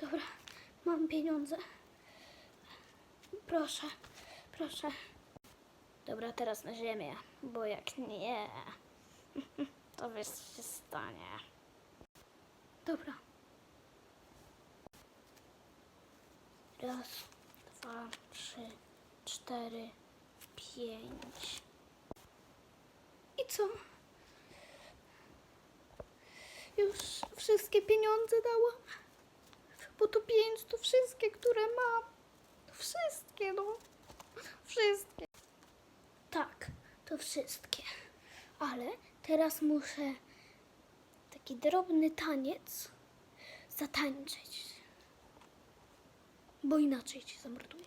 Dobra, mam pieniądze. Proszę, proszę. Dobra, teraz na ziemię, bo jak nie, to wiesz, co się stanie. Dobra. Raz, dwa, trzy, cztery, pięć. I co? Już wszystkie pieniądze dałam? Bo to pięć to wszystkie, które mam. To wszystkie, no. Wszystkie. Tak, to wszystkie. Ale teraz muszę taki drobny taniec zatańczyć. Bo inaczej cię zamorduję.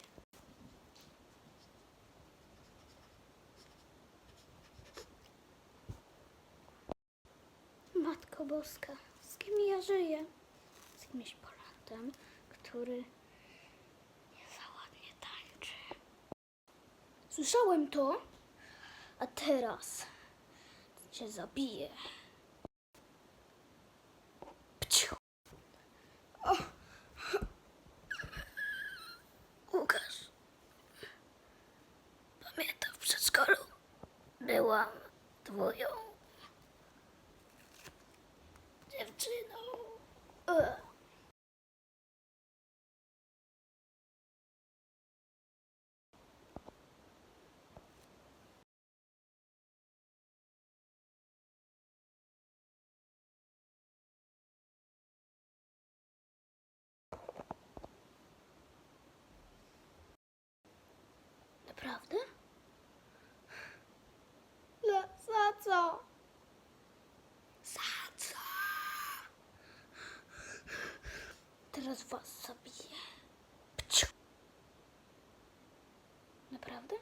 Matko Boska, z kim ja żyję? Z jakimś Polakiem, który nie za ładnie tańczy. Słyszałem to, a teraz cię zabiję. Pciu. Łukasz, pamiętam w byłam twoją dziewczyną. Ugh. Naprawdę? Le, za co? Za co? Teraz was zabiję. Pciu. Naprawdę?